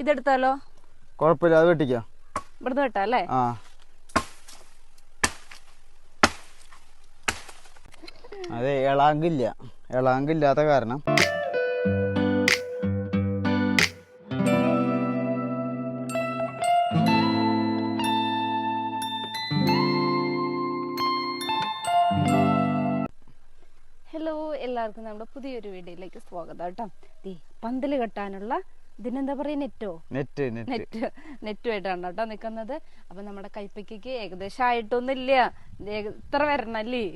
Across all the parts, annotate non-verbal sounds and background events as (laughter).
ഇതെടുത്താലോ? കുഴപ്പമില്ല അത് വെട്ടിക്കോ. ഇവിടുന്ന് വെട്ടാ അല്ലേ? ആ. അതെ ഇളാങ്കില്ല ഇളാങ്കില്ലാത്ത കാരണം. ഹലോ എല്ലാവർക്കും നമ്മുടെ പുതിയൊരു വീഡിയോയിലേക്ക് സ്വാഗതം കേട്ടോ. ഈ പന്തൽ കെട്ടാനുള്ള ഇതിനെന്താ പറയുക നെറ്റോ? Net net. നെറ്റ് നെറ്റുമായിട്ടാണ് കേട്ടോ നിൽക്കുന്നത്. അപ്പൊ നമ്മുടെ കൈപ്പയ്ക്ക് ഏകദേശം ആയിട്ടൊന്നുമില്ല ഇത്ര വരണല്ലേ?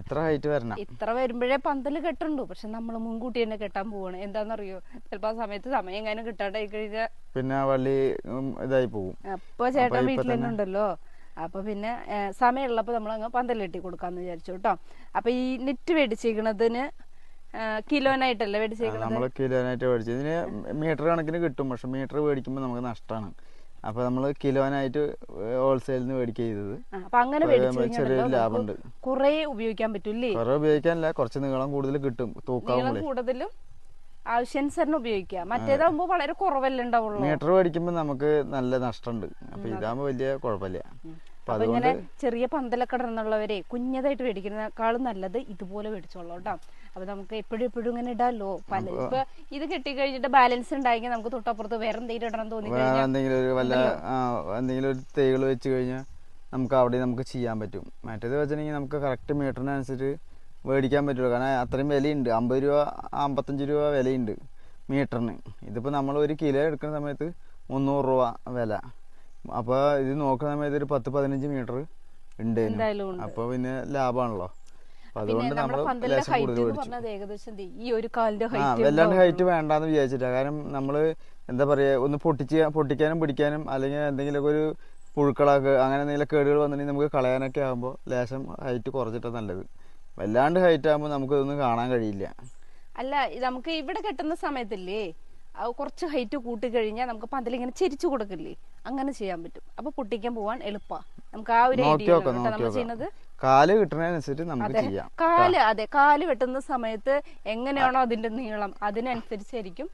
ഇത്ര ഹൈറ്റ് വരണം. ഇത്ര വരുമ്പോഴേ പന്തൽ കെട്ടുണ്ടു. പക്ഷെ നമ്മൾ മുൻകൂട്ടി തന്നെ കെട്ടാൻ പോവാണ്. എന്താണെന്നറിയോ ചിലപ്പോ ആ സമയത്ത് സമയം എങ്ങാനും കിട്ടാണ്ടായി കഴിഞ്ഞാൽ പിന്നെ വള്ളി ഇതായി പോകും. അപ്പൊ ചേട്ടൻ വീട്ടിൽ തന്നെ ഉണ്ടല്ലോ അപ്പൊ പിന്നെ സമയമുള്ളപ്പോ നമ്മൾ അങ്ങ് പന്തലെട്ടി കൊടുക്കാന്ന് വിചാരിച്ചു കേട്ടോ. അപ്പൊ ഈ നെറ്റ് മേടിച്ചേക്കണതിന് കിലോനായിട്ടല്ലേ മേടിച്ചേക്കുന്നത് നമ്മൾ കിലോനായിട്ട് മേടിച്ചു. ഇതിന് മീറ്റർ കണക്കിന് കിട്ടും. പക്ഷെ മീറ്റർ മേടിക്കുമ്പോൾ നമുക്ക് നഷ്ടമാണ് അപ്പൊ നമ്മൾ കിലോനായിട്ട് ഹോൾസെയിലിൽ നിന്ന് മേടിക്കുക ചെയ്തത്. ചെറിയ അങ്ങനെ ചെറിയൊരു ലാഭമുണ്ട് കുറെ ഉപയോഗിക്കാൻ പറ്റില്ലേ? കുറെ ഉപയോഗിക്കാനില്ല. കുറച്ച് നീളം കൂടുതൽ കിട്ടും തൂക്കാവുമ്പോൾ കൂടുതലും ആവശ്യാനുസരണം ഉപയോഗിക്കാം. മറ്റേതാകുമ്പോ വളരെ കുറവല്ലേ ഉണ്ടാവുള്ളൂ. മീറ്റർ മേടിക്കുമ്പോൾ നമുക്ക് നല്ല നഷ്ടമുണ്ട് അപ്പൊ ഇതാകുമ്പോ വലിയ കുഴപ്പമില്ല. അപ്പൊ ഇങ്ങനെ ചെറിയ പന്തലൊക്കെ ഇടുന്നുള്ളവരെ കുഞ്ഞതായിട്ട് മേടിക്കുന്നതിനേക്കാളും നല്ലത് ഇതുപോലെ മേടിച്ചോളൂ കേട്ടോ. അപ്പൊ നമുക്ക് എപ്പോഴും എപ്പോഴും ഇങ്ങനെ ഇടാലോ? പല ഇപ്പൊ ഇത് കെട്ടി കഴിഞ്ഞിട്ട് ബാലൻസ് ഉണ്ടായെങ്കിൽ നമുക്ക് തൊട്ടപ്പുറത്ത് വേറെ എന്തെങ്കിലും ഇടണം തോന്നി വേറെ എന്തെങ്കിലും ഒരു വല്ല എന്തെങ്കിലും ഒരു തൈകൾ വെച്ച് കഴിഞ്ഞാൽ നമുക്ക് അവിടെ നമുക്ക് ചെയ്യാൻ പറ്റും. മറ്റേത് വെച്ചിട്ടുണ്ടെങ്കിൽ നമുക്ക് കറക്റ്റ് മീറ്ററിനനുസരിച്ച് മേടിക്കാൻ പറ്റുള്ളൂ. കാരണം അത്രയും വിലയുണ്ട്. അമ്പത് രൂപ അമ്പത്തഞ്ച് രൂപ വിലയുണ്ട് മീറ്ററിന്. ഇതിപ്പോൾ നമ്മൾ ഒരു കിലോ എടുക്കുന്ന സമയത്ത് മുന്നൂറ് രൂപ വില. അപ്പോൾ ഇത് നോക്കുന്ന സമയത്ത് ഒരു പത്ത് പതിനഞ്ച് മീറ്റർ ഉണ്ട്. അപ്പോൾ പിന്നെ ലാഭമാണല്ലോ അതുകൊണ്ട് നമ്മൾ പന്തലിന്റെ ഹൈറ്റ് എന്ന് മേടിച്ചു പറഞ്ഞത് ഏകദേശം ദേ ഈ ഒരു കാലിന്റെ ഹൈറ്റ് വല്ലാണ്ട് ഹൈറ്റ് വേണ്ടാന്ന് വിചാരിച്ചിട്ടാ. കാരണം നമ്മൾ എന്താ പറയാ ഒന്ന് പൊട്ടിച്ച് പൊട്ടിക്കാനും പിടിക്കാനും അല്ലെങ്കിൽ എന്തെങ്കിലുമൊക്കെ ഒരു പുഴുക്കളൊക്കെ അങ്ങനെ എന്തെങ്കിലും കേടുകൾ വന്നിട്ടുണ്ടെങ്കിൽ നമുക്ക് കളയാനൊക്കെ ആകുമ്പോൾ ലേശം ഹൈറ്റ് കുറച്ചിട്ടാണ് നല്ലത്. വല്ലാണ്ട് ഹൈറ്റ് ആകുമ്പോൾ നമുക്ക് ഇതൊന്നും കാണാൻ കഴിയില്ല. അല്ല നമുക്ക് ഇവിടെ കെട്ടുന്ന സമയത്തില്ലേ കുറച്ച് ഹൈറ്റ് കൂട്ടി കഴിഞ്ഞാൽ നമുക്ക് പന്തലിങ്ങനെ ചെരിച്ചു കൊടുക്കില്ലേ? അങ്ങനെ ചെയ്യാൻ പറ്റും. അപ്പൊ പൊട്ടിക്കാൻ പോവാൻ എളുപ്പമാണ് നമുക്ക് ആ ഒരു ഐഡിയ നമ്മൾ ചെയ്യുന്നത് കാൽ കിട്ടുന്നതിനനുസരിച്ച് നമുക്ക് ചെയ്യാം. കാൽ അതെ കാൽ വെട്ടുന്ന സമയത്ത് എങ്ങനെയാണോ അതിന്റെ നീളം അതിനനുസരിച്ചായിരിക്കും.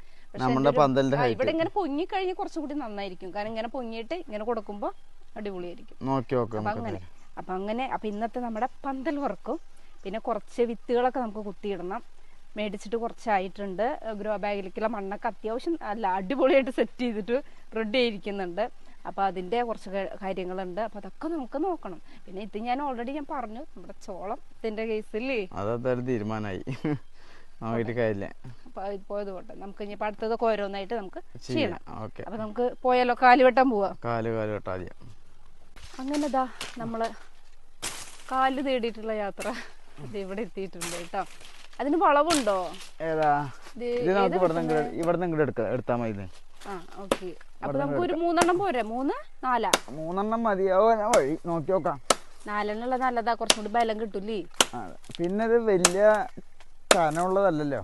നമ്മുടെ പന്തലിന്റെ ഇവിടെ ഇങ്ങനെ പൊങ്ങി കഴിഞ്ഞാൽ കുറച്ചും കൂടി നന്നായിരിക്കും. കാരണം ഇങ്ങനെ പൊങ്ങിയിട്ട് ഇങ്ങനെ കൊടുക്കുമ്പോൾ അടിപൊളിയായിരിക്കും. നോക്കി അങ്ങനെ. അപ്പൊ അങ്ങനെ അപ്പൊ ഇന്നത്തെ നമ്മുടെ പന്തൽ വർക്കും പിന്നെ കുറച്ച് വിത്തുകളൊക്കെ നമുക്ക് കുത്തിയിടണം. മേടിച്ചിട്ട് കുറച്ചായിട്ടുണ്ട്. ഗ്രോ ബാഗിലേക്കുള്ള മണ്ണൊക്കെ അത്യാവശ്യം അല്ല അടിപൊളിയായിട്ട് സെറ്റ് ചെയ്തിട്ട് റെഡി ആയിരിക്കുന്നുണ്ട്. അപ്പൊ അതിന്റെ കുറച്ച് കാര്യങ്ങളുണ്ട്. അപ്പോൾ അതൊക്കെ നമുക്ക് നോക്കണം. പിന്നെ ഇത് ഞാൻ ഓൾറെഡി ഞാൻ പറഞ്ഞു. നമ്മുടെ ചോളം ഇതിന്റെ കേസില്ലേ അതെന്തായാലും തീരുമാനമായി (laughs) പോയത് പോട്ടെ. നമുക്ക് ഇനി അടുത്തതൊക്കെ ഓരോന്നായിട്ട് നമുക്ക് ചെയ്യണം. അപ്പൊ നമുക്ക് പോയാലോ? കാൽ വെട്ടാൻ പോവാ. കാൽ കാൽ വെട്ടാതെ അങ്ങനെ ദാ നമ്മൾ കാൽ തേടിയിട്ടുള്ള യാത്ര ഇവിടെ എത്തിയിട്ടുണ്ട് കേട്ടോ. അതിന് വളവുണ്ടോ? ഏതാ? ഇത് ഇത് നമുക്ക് ഇവിടെ നിന്ന് ഇങ്ങോട്ട് എടുക്കാം എടുത്താൽ മതി ഓക്കെ അപ്പൊ നമുക്ക് ഒരു മൂന്നെണ്ണം പോരെ? മൂന്ന്? നാലാ? മൂന്നെണ്ണം മതിയാവും വഴി നോക്കി നോക്കാം. നാലെണ്ണുള്ള നല്ലതാ. കുറച്ചും കൂടി ബലം കിട്ടൂലേ അതെ. പിന്നെ ഇത് വലിയ കനമുള്ളതല്ലല്ലോ.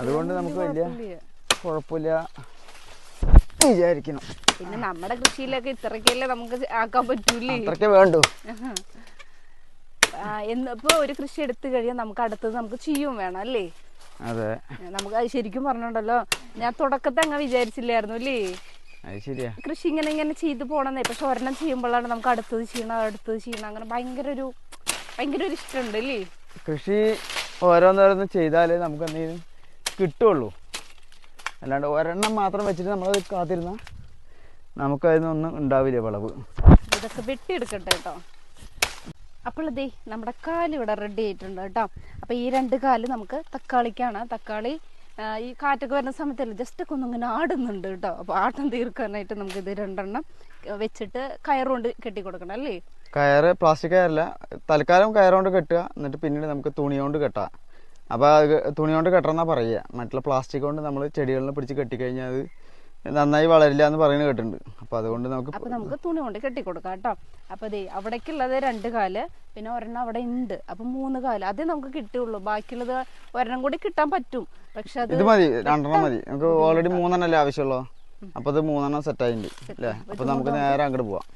അതുകൊണ്ട് നമുക്ക് വലിയ കുഴപ്പമില്ല. വിചാരിക്കണം പിന്നെ നമ്മുടെ കൃഷിയിലൊക്കെ ഇത്രക്കല്ലേ നമുക്ക് ആക്കാൻ പറ്റൂലേ വേണ്ടു. ഇപ്പൊ ഒരു കൃഷി എടുത്തു കഴിഞ്ഞാൽ നമുക്ക് അടുത്തത് നമുക്ക് ചെയ്യും വേണം അല്ലേ? അതെ. നമുക്ക് അത് ശരിക്കും പറഞ്ഞോണ്ടല്ലോ. ഞാൻ തുടക്കത്തെ അങ്ങ് വിചാരിച്ചില്ലായിരുന്നു അല്ലേ? കൃഷി ഇങ്ങനെ ഇങ്ങനെ ചെയ്തു പോണെന്നേ. പക്ഷെ ഒരെണ്ണം ചെയ്യുമ്പോഴാണ് നമുക്ക് അടുത്തത് ചെയ്യണം അടുത്തത് ചെയ്യണം അങ്ങനെ ഭയങ്കര ഒരു ഭയങ്കര ഒരു ഇഷ്ടമുണ്ട് അല്ലേ? കൃഷി ഓരോന്നോരോന്ന് ചെയ്താലേ നമുക്ക് എന്തെങ്കിലും കിട്ടുള്ളൂ. അല്ലാണ്ട് ഒരെണ്ണം മാത്രം വെച്ചിട്ട് നമ്മൾ കാത്തിരുന്ന നമുക്കതിനൊന്നും ഉണ്ടാവില്ല വിളവ്. ഇതൊക്കെ വെട്ടിയെടുക്കട്ടെ കേട്ടോ. അപ്പോൾ ദേ നമ്മുടെ കാൽ ഇവിടെ റെഡി ആയിട്ടുണ്ട് കേട്ടോ. അപ്പൊ ഈ രണ്ട് കാൽ നമുക്ക് തക്കാളിക്കാണ്. തക്കാളി ഈ കാറ്റൊക്കെ വരുന്ന സമയത്തല്ല ജസ്റ്റ് ഒക്കെ ഒന്നിങ്ങനെ ആടുന്നുണ്ട് കേട്ടോ. അപ്പൊ ആട്ടം തീർക്കാനായിട്ട് നമുക്ക് ഇത് രണ്ടെണ്ണം വെച്ചിട്ട് കയറുകൊണ്ട് കെട്ടി കൊടുക്കണം അല്ലേ? കയറ് പ്ലാസ്റ്റിക് കയറില്ല. തൽക്കാലം കയറുകൊണ്ട് കെട്ടുക. എന്നിട്ട് പിന്നീട് നമുക്ക് തുണി കൊണ്ട് കെട്ടാം. അപ്പോൾ തുണി കൊണ്ട് കെട്ടണമെന്നാ പറയുക. മറ്റുള്ള പ്ലാസ്റ്റിക് കൊണ്ട് നമ്മൾ ചെടികളിനെ പിടിച്ച് കെട്ടിക്കഴിഞ്ഞാൽ അത് നന്നായി വളരില്ല എന്ന് പറയുന്നത് കേട്ടിട്ടുണ്ട്. അപ്പോൾ അതുകൊണ്ട് നമുക്ക് അപ്പൊ നമുക്ക് തുണി കൊണ്ട് കെട്ടി കൊടുക്കാം കേട്ടോ. അപ്പൊ ദേ അവിടേക്കുള്ളത് രണ്ട് കാൽ പിന്നെ ഒരെണ്ണം അവിടെ ഉണ്ട് അപ്പൊ മൂന്ന് കാൽ. അതേ നമുക്ക് കിട്ടുള്ളൂ ബാക്കിയുള്ളത് ഒരെണ്ണം കൂടി കിട്ടാൻ പറ്റും. പക്ഷെ അത് ഇത് മതി. രണ്ടെണ്ണം മതി. നമുക്ക് ഓൾറെഡി മൂന്നെണ്ണം അല്ലേ ആവശ്യമുള്ളൂ. അപ്പോൾ അത് മൂന്നെണ്ണം സെറ്റ് ആയിട്ടുണ്ട് അല്ലേ അപ്പോൾ നമുക്ക് നേരെ അങ്ങോട്ട് പോവാം.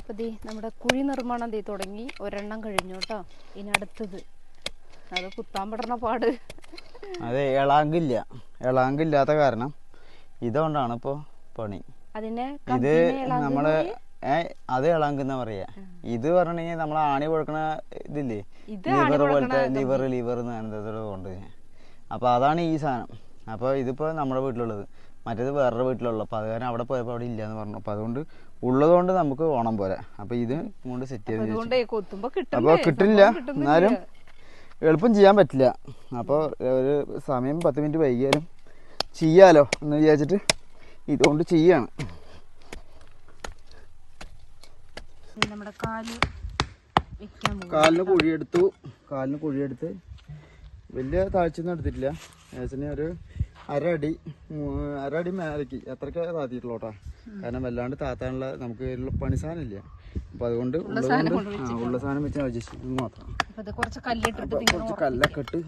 അപ്പോൾ ദേ നമ്മുടെ കുഴി നിർമ്മാണം ദേ തുടങ്ങി. ഒരെണ്ണം കഴിഞ്ഞു കേട്ടോ. ഇനി അടുത്തത്. അത് കുത്താൻ പെടുന്ന പാട്. അതെ ഇളാങ്കില്ല ഇളാങ്കില്ലാത്ത കാരണം ഇതുകൊണ്ടാണ് ഇപ്പോ പണി. ഇത് നമ്മൾ വഴി ഏ അത് ഇളാങ്കെന്നാ പറയാ. ഇത് പറഞ്ഞെങ്കിൽ നമ്മൾ ആണി കൊടുക്കണ ഇതില്ലേ? ഇത് ലിവർ പോലത്തെ ലിവർ ലിവർ അങ്ങനത്തെ കൊണ്ട്. അപ്പൊ അതാണ് ഈ സാധനം. അപ്പൊ ഇതിപ്പോ നമ്മുടെ വീട്ടിലുള്ളത്. മറ്റേത് വേറൊരു വീട്ടിലുള്ള. അപ്പൊ അത് കാരണം അവിടെ പോയപ്പോ അവിടെ ഇല്ലാന്ന് പറഞ്ഞു. അപ്പൊ അതുകൊണ്ട് ഉള്ളത് കൊണ്ട് നമുക്ക് ഓണം പോരാ. അപ്പൊ ഇത് കൊണ്ട് സെറ്റ് ചെയ്ത് അപ്പൊ കിട്ടില്ല. എന്നാലും എളുപ്പം ചെയ്യാൻ പറ്റില്ല. അപ്പോൾ ഒരു സമയം പത്ത് മിനിറ്റ് വൈകിയാലും ചെയ്യാലോ എന്ന് വിചാരിച്ചിട്ട് ഇതുകൊണ്ട് ചെയ്യാണ്. നമ്മുടെ കാൽ കാലിന് കുഴിയെടുത്തു. കാലിന് കുഴിയെടുത്ത് വലിയ താഴ്ചയൊന്നും എടുത്തിട്ടില്ല. ഏച്ചനെ ഒരു അരടി അരടി മേലക്കി അത്രയ്ക്ക് താത്തിയിട്ടുള്ളൂ കേട്ടോ. കാരണം വല്ലാണ്ട് താത്താനുള്ള നമുക്ക് പണി സാധനം ഇല്ല അപ്പൊ അതുകൊണ്ട് ഉള്ള സാധനം വെച്ച് അഡ്ജസ്റ്റ് മാത്രം. ഇത് കുറച്ച് കല്ലിട്ടിട്ട് കുറച്ച് കല്ലൊക്കെ ഇട്ട്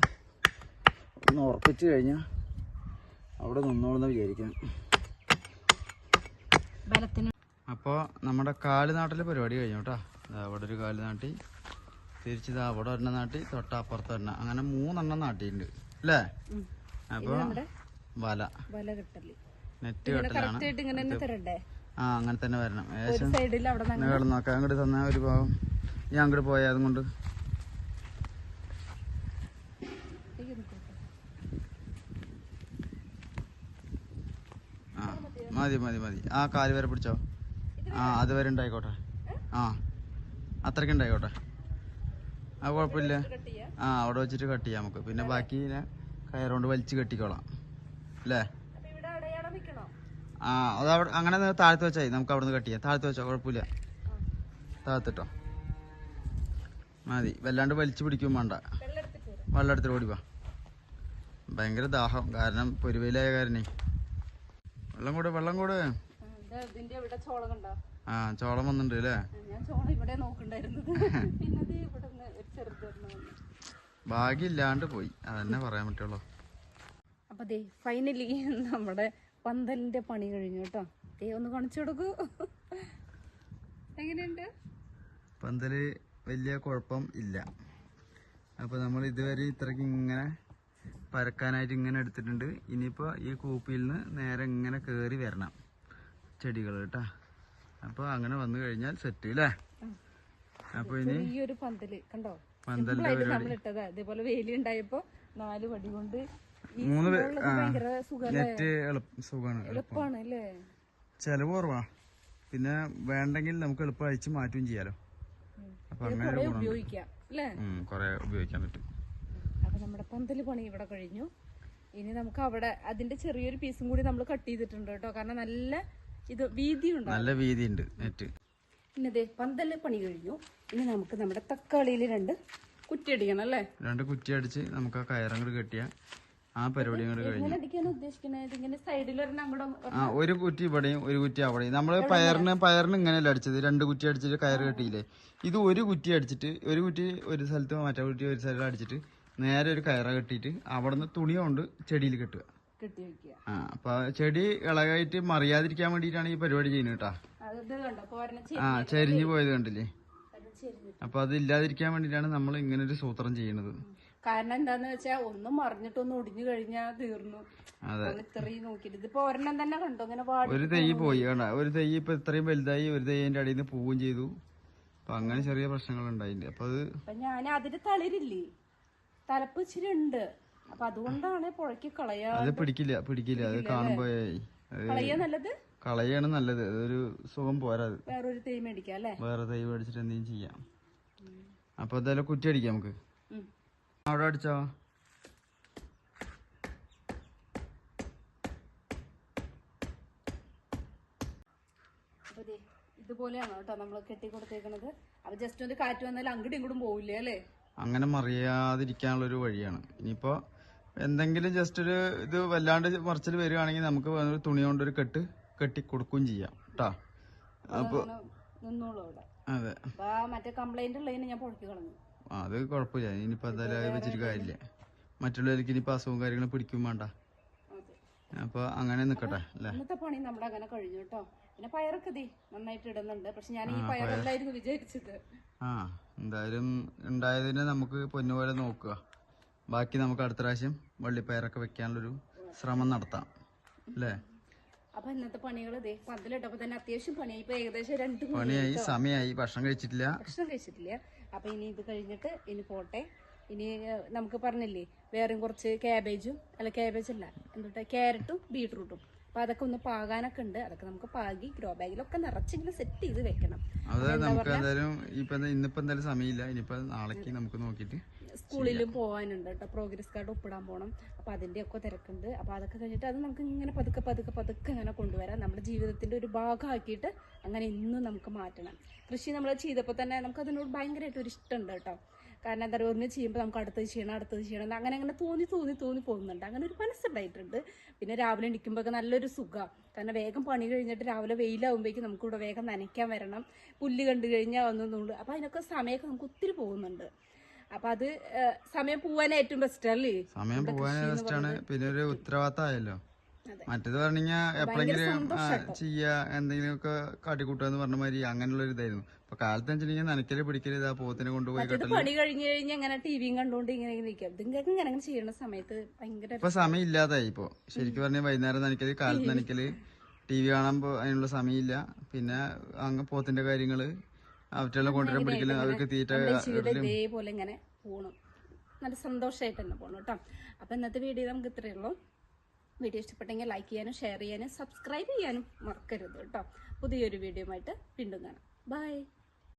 ഒന്ന് ഉറപ്പിച്ച് കഴിഞ്ഞാൽ അവിടെ നിന്നോളെന്ന് വിചാരിക്കാം ബലത്തിന് അപ്പോൾ നമ്മുടെ കാൽ നാട്ടിലെ പരിപാടി കഴിഞ്ഞു കേട്ടോ. അവിടെ ഒരു കാൽ നാട്ടി തിരിച്ച് ഇതാ അവിടെ ഒരെണ്ണം നാട്ടി തൊട്ടപ്പുറത്ത് ഒരെണ്ണം. അങ്ങനെ മൂന്നെണ്ണം നാട്ടിയിട്ടുണ്ട്. അല്ലേ. അപ്പോൾ വല. വല കിട്ടൽ. നെറ്റ് കെട്ടലാണ്. ആ അങ്ങനെ തന്നെ വരണം. ഏകദേശം നോക്കാം. അങ്ങോട്ട് തന്ന ഒരു ഭാഗം. ഞാൻ അങ്ങോട്ട് പോയാൽ അതും കൊണ്ട് ആ മതി മതി മതി. ആ കാൽ വരെ പിടിച്ചോ. ആ അത് വരെ ഉണ്ടായിക്കോട്ടെ. ആ അത്രയ്ക്ക് ഉണ്ടായിക്കോട്ടെ. ആ കുഴപ്പമില്ല. ആ അവിടെ വെച്ചിട്ട് കട്ട് ചെയ്യാം നമുക്ക്. പിന്നെ ബാക്കി കയറുകൊണ്ട് വലിച്ച് കെട്ടിക്കോളാം. അല്ലേ? ആ അത് അവിടെ അങ്ങനെ താഴ്ത്ത് താഴത്ത് വെച്ചായി നമുക്ക് അവിടെ നിന്ന് കട്ട് ചെയ്യാം. താഴത്ത് വെച്ചോ കുഴപ്പമില്ല. താഴത്തിട്ടോ. മതി. വല്ലാണ്ട് വലിച്ചു പിടിക്കും വേണ്ട. വെള്ളം എടുത്തിട്ട് ഓടിവാ ഭയങ്കര ദാഹം. കാരണം പൊരുവയിലായ കാരണേ. വെള്ളം കൂടെ വെള്ളം കൂടെ ആ ചോളം വന്നിട്ടുണ്ട് അല്ലേ (laughs) ഭാഗ്യമില്ലാണ്ട് പോയി. അതന്നെ പറയാൻ പറ്റുള്ളൂ. അപ്പൊ ദേ ഫൈനലി നമ്മുടെ പന്തലിന്റെ പണി കഴിഞ്ഞു കേട്ടോ. ദേ ഒന്ന് കാണിച്ചു കൊടുക്കൂ. എങ്ങനെയുണ്ട്? പന്തൽ വലിയ കുഴപ്പം ഇല്ല. അപ്പൊ നമ്മൾ ഇതുവരെ ഇത്രക്ക് ഇങ്ങനെ പരക്കാനായിട്ട് ഇങ്ങനെ എടുത്തിട്ടുണ്ട്. ഇനിയിപ്പോൾ ഈ കൂപ്പിയിൽ നിന്ന് നേരെ ഇങ്ങനെ കയറി വരണം ചെടികൾ കേട്ടാ. അപ്പോൾ അങ്ങനെ വന്നു കഴിഞ്ഞാൽ സെറ്റ് അല്ലേ അപ്പോൾ ഇനി ഈ ഒരു പന്തൽ കണ്ടോ? പന്തലിന്റെ സിമ്പിളായിട്ട് നമ്മൾ ഇട്ടതാ ഇതേപോലെ വേലി ഉണ്ടായപ്പോ നാല് വടി കൊണ്ട് ഈ മൂന്ന് നെറ്റ് സുഖമാണ് എളുപ്പം. എളുപ്പമാണ് അല്ലേ? ചിലവ് കുറവാ. പിന്നെ വേണ്ടെങ്കിൽ നമുക്ക് എളുപ്പം അഴിച്ച് മാറ്റുകയും ചെയ്യാലോ. അപ്പൊ അങ്ങനെ കൊറേ ഉപയോഗിക്കാൻ പറ്റും. നമ്മുടെ പന്തൽ പണി ഇവിടെ കഴിഞ്ഞു. ഇനി നമുക്ക് അവിടെ അതിന്റെ ചെറിയൊരു പീസും കൂടി നമ്മൾ കട്ട് ചെയ്തിട്ടുണ്ട് കേട്ടോ. കാരണം നല്ല ഇത് വീതി ഉണ്ട് നല്ല വീതിയുണ്ട് നെറ്റ് പിന്നെ ദേ പന്തൽ പണി കഴിഞ്ഞു. ഇനി നമുക്ക് നമ്മുടെ തക്കാളിയിൽ രണ്ട് കുറ്റി അടിക്കണം അല്ലേ? രണ്ട് കുറ്റി അടിച്ച് നമുക്ക് ആ കയറങ്ങോട്ട് കെട്ടിയ ആ പരിപാടി അങ്ങോട്ട് കഴിഞ്ഞു. എങ്ങനെ ഉദ്ദേശിക്കുന്നത് സൈഡിൽ ആ ഒരു കുറ്റി ഇവിടെയും ഒരു കുറ്റി അവിടെയും. നമ്മൾ പയറിന് പയറിന് ഇങ്ങനെയല്ല അടിച്ചത്. രണ്ട് കുറ്റി അടിച്ചിട്ട് കയറ് കെട്ടിയില്ലേ. ഇത് ഒരു കുറ്റി അടിച്ചിട്ട് ഒരു കുറ്റി ഒരു സ്ഥലത്ത് മറ്റേ കുറ്റി ഒരു സ്ഥലത്ത് അടിച്ചിട്ട് നേരെ ഒരു കയറ കെട്ടിയിട്ട് അവിടെ നിന്ന് തുണി കൊണ്ട് ചെടിയിൽ കെട്ടുക. ആ അപ്പൊ ചെടി ഇളകായിട്ട് മറിയാതിരിക്കാൻ വേണ്ടിയിട്ടാണ് ഈ പരിപാടി ചെയ്യുന്നത് കേട്ടാ. ആ ചെരിഞ്ഞു പോയത് കണ്ടില്ലേ? അപ്പൊ അത് ഇല്ലാതിരിക്കാൻ വേണ്ടിയിട്ടാണ് നമ്മൾ ഇങ്ങനെ ഒരു സൂത്രം ചെയ്യുന്നത്. കാരണം എന്താന്ന് വെച്ചാ ഒന്ന് മറിഞ്ഞിട്ടൊന്ന് ഒടിഞ്ഞു കഴിഞ്ഞാൽ തീർന്നു. ഇത്രയും ഇതിപ്പോ ഒരെണ്ണം തന്നെ കണ്ടോ? ഇങ്ങനെ ഒരു തൈ പോയി. കണ്ട? ഒരു തൈ ഇപ്പൊ ഇത്രയും വലുതായി ഒരു തൈ അതിന്റെ അടിയിൽ നിന്ന് പോവുകയും ചെയ്തു. അപ്പൊ അങ്ങനെ ചെറിയ പ്രശ്നങ്ങൾ ഉണ്ടായിട്ടുണ്ട് അപ്പൊ അത് ഞാൻ അതിന് തളിരില്ലേ? തലപ്പ് ഇച്ചിരി ഉണ്ട്. അപ്പൊ അതുകൊണ്ടാണ് പുഴയ്ക്ക് കളയാ അത് പിടിക്കില്ല പിടിക്കില്ല. അത് കാണുമ്പോ കളയാ നല്ലത്? കളയാണ് നല്ലത്. അതൊരു സുഖം പോരാ വേറൊരു തൈ മേടിക്കാം അല്ലേ? വേറെ തൈ മേടിച്ചിട്ട് എന്തെങ്കിലും ചെയ്യാം. അപ്പൊ എന്തായാലും കുറ്റി അടിക്കാം നമുക്ക്. അവിടെ അടിച്ചോ? ഇതുപോലെയാണോ കേട്ടോ നമ്മൾ കെട്ടി കൊടുത്തേക്കണത് അപ്പൊ ജസ്റ്റ് ഒന്ന് കാറ്റ് വന്നാൽ അങ്ങോട്ടും ഇങ്ങോട്ടും പോവില്ലേ അല്ലേ? അങ്ങനെ മറിയാതിരിക്കാനുള്ള ഒരു വഴിയാണ്. ഇനിയിപ്പോ എന്തെങ്കിലും ജസ്റ്റ് ഒരു ഇത് വല്ലാണ്ട് മറിച്ചിൽ വരികയാണെങ്കിൽ നമുക്ക് ഒരു തുണി കൊണ്ടൊരു കെട്ട് കെട്ടി കൊടുക്കുകയും ചെയ്യാം കേട്ടോ അപ്പൊ അതെ. മറ്റേ കംപ്ലൈന്റ് ഉള്ളതിന് ഞാൻ കളഞ്ഞു. അത് കുഴപ്പമില്ല. ഇനിയിപ്പോ എന്തായാലും വെച്ചിട്ട് കാര്യമില്ല. മറ്റുള്ളവർക്ക് ഇനിയിപ്പോ അസുഖവും കാര്യങ്ങളും പിടിക്കും വേണ്ട. അപ്പൊ അങ്ങനെ നിക്കട്ടെ ഇന്നത്തെ പണി നമ്മുടെ അങ്ങനെ കഴിഞ്ഞു കേട്ടോ. പിന്നെ പയറൊക്കെ ദേ നന്നായിട്ട് ഇടുന്നുണ്ട്. പക്ഷെ ഞാൻ ഈ പയറല്ലായിരുന്നു വിചാരിച്ചത്? ആ എന്തായാലും ഉണ്ടായതിനെ നമുക്ക് പൊന്നുപോലെ നോക്കുക. ബാക്കി നമുക്ക് അടുത്ത പ്രാവശ്യം വള്ളിപ്പയറൊക്കെ വെക്കാനുള്ളൊരു ശ്രമം നടത്താം അല്ലേ? അപ്പൊ ഇന്നത്തെ പണികൾ ഇതേ പന്തലിട്ടപ്പോ തന്നെ അത്യാവശ്യം പണിയായി. ഇപ്പൊ ഏകദേശം രണ്ട് പണിയായി സമയമായി ഭക്ഷണം കഴിച്ചിട്ടില്ല. ഭക്ഷണം കഴിച്ചിട്ടില്ല. അപ്പൊ ഇനി ഇത് കഴിഞ്ഞിട്ട് ഇനി പോട്ടെ. ഇനി നമുക്ക് പറഞ്ഞില്ലേ വേറെയും കുറച്ച് ക്യാബേജും അല്ല ക്യാബേജ് അല്ല എന്തുട്ടാ ക്യാരറ്റും ബീട്രൂട്ടും അപ്പൊ അതൊക്കെ ഒന്ന് പാകാനൊക്കെ ഉണ്ട്. അതൊക്കെ നമുക്ക് പാകി ഗ്രോ ബാഗിലൊക്കെ നിറച്ചിങ്ങനെ സെറ്റ് ചെയ്ത് വെക്കണം. അത് നമുക്ക് എന്തായാലും ഇപ്പൊ ഇന്നിപ്പോ എന്തായാലും സമയമില്ല. ഇനിയിപ്പോ നാളേക്ക് നമുക്ക് നോക്കിയിട്ട് സ്കൂളിലും പോകാനുണ്ട് കേട്ടോ. പ്രോഗ്രസ് കാർഡ് ഒപ്പിടാൻ പോകണം അപ്പൊ അതിന്റെ ഒക്കെ തിരക്കുണ്ട്. അപ്പൊ അതൊക്കെ കഴിഞ്ഞിട്ട് അത് നമുക്ക് ഇങ്ങനെ പതുക്കെ പതുക്കെ പതുക്കെ അങ്ങനെ കൊണ്ടുവരാം. നമ്മുടെ ജീവിതത്തിന്റെ ഒരു ഭാഗമാക്കിയിട്ട് അങ്ങനെ ഇന്നും നമുക്ക് മാറ്റണം. കൃഷി നമ്മൾ ചെയ്തപ്പോൾ തന്നെ നമുക്ക് അതിനോട് ഭയങ്കരമായിട്ട് ഒരു ഇഷ്ടമുണ്ട് കേട്ടോ. കാരണം എന്താ പറയുക ഒന്ന് ചെയ്യുമ്പോൾ നമുക്ക് അടുത്തത് ചെയ്യണം അടുത്തത് ചെയ്യണം അങ്ങനെ അങ്ങനെ തോന്നി തോന്നി തോന്നി പോകുന്നുണ്ട്. അങ്ങനെ ഒരു മനസ്സുണ്ടായിട്ടുണ്ട്. പിന്നെ രാവിലെ എണീക്കുമ്പോഴൊക്കെ നല്ലൊരു സുഖം. കാരണം വേഗം പണി കഴിഞ്ഞിട്ട് രാവിലെ വെയിലാവുമ്പോഴേക്കും നമുക്ക് ഇവിടെ വേഗം നനയ്ക്കാൻ വരണം. പുല്ല് കണ്ടു കഴിഞ്ഞാൽ ഒന്നുള്ളൂ അപ്പം അതിനൊക്കെ സമയമൊക്കെ നമുക്ക് ഒത്തിരി പോകുന്നുണ്ട്. അപ്പൊ അത് സമയം പോവാൻ ഏറ്റവും ബെസ്റ്റ് അല്ലേ? സമയം പോകാൻ ആണ്. പിന്നെ ഒരു ഉത്തരവാദിത്തമായല്ലോ. മറ്റേത് പറഞ്ഞാ എപ്പോഴെങ്കിലും ചെയ്യാ എന്തെങ്കിലുമൊക്കെ കാട്ടിക്കൂട്ടുക എന്ന് പറഞ്ഞ മാതിരി അങ്ങനെയുള്ള ഒരു ഇതായിരുന്നു. ഇപ്പൊ കാലത്ത് വെച്ചിട്ടുണ്ടെങ്കിൽ നനയ്ക്കൽ പിടിക്കൽ ഇതാ പോത്തിനെ കൊണ്ടുപോയി പണി കഴിഞ്ഞു കഴിഞ്ഞാൽ ഇങ്ങനെ ടിവിയും കണ്ടുകൊണ്ട് ഇങ്ങനെ ഇങ്ങനെ ഇരിക്കാം. ഇതിങ്ങനെ ഇങ്ങനെ അങ്ങനെ സമയത്ത് ഭയങ്കര ഇപ്പൊ സമയം ഇല്ലാതായി ഇപ്പൊ. ശരിക്കും പറഞ്ഞാൽ വൈകുന്നേരം നനയ്ക്കൽ കാലത്ത് നനയ്ക്കൽ ടി വി കാണാൻ അതിനുള്ള സമയമില്ല. പിന്നെ അങ്ങ് പോത്തിന്റെ കാര്യങ്ങൾ അവറ്റെല്ലാം കൊണ്ടുവരാൻ പിടിക്കൽ അവർക്ക് തീറ്റ ഇതേപോലെ ഇങ്ങനെ പോകണം നല്ല സന്തോഷമായിട്ട് തന്നെ പോകണം കേട്ടോ. അപ്പൊ ഇന്നത്തെ വീഡിയോ നമുക്ക് ഇത്രയേ ഉള്ളൂ. വീഡിയോ ഇഷ്ടപ്പെട്ടെങ്കിൽ ലൈക്ക് ചെയ്യാനും ഷെയർ ചെയ്യാനും സബ്സ്ക്രൈബ് ചെയ്യാനും മറക്കരുത് കേട്ടോ. പുതിയൊരു വീഡിയോ ആയിട്ട് വീണ്ടും കാണാം. ബൈ.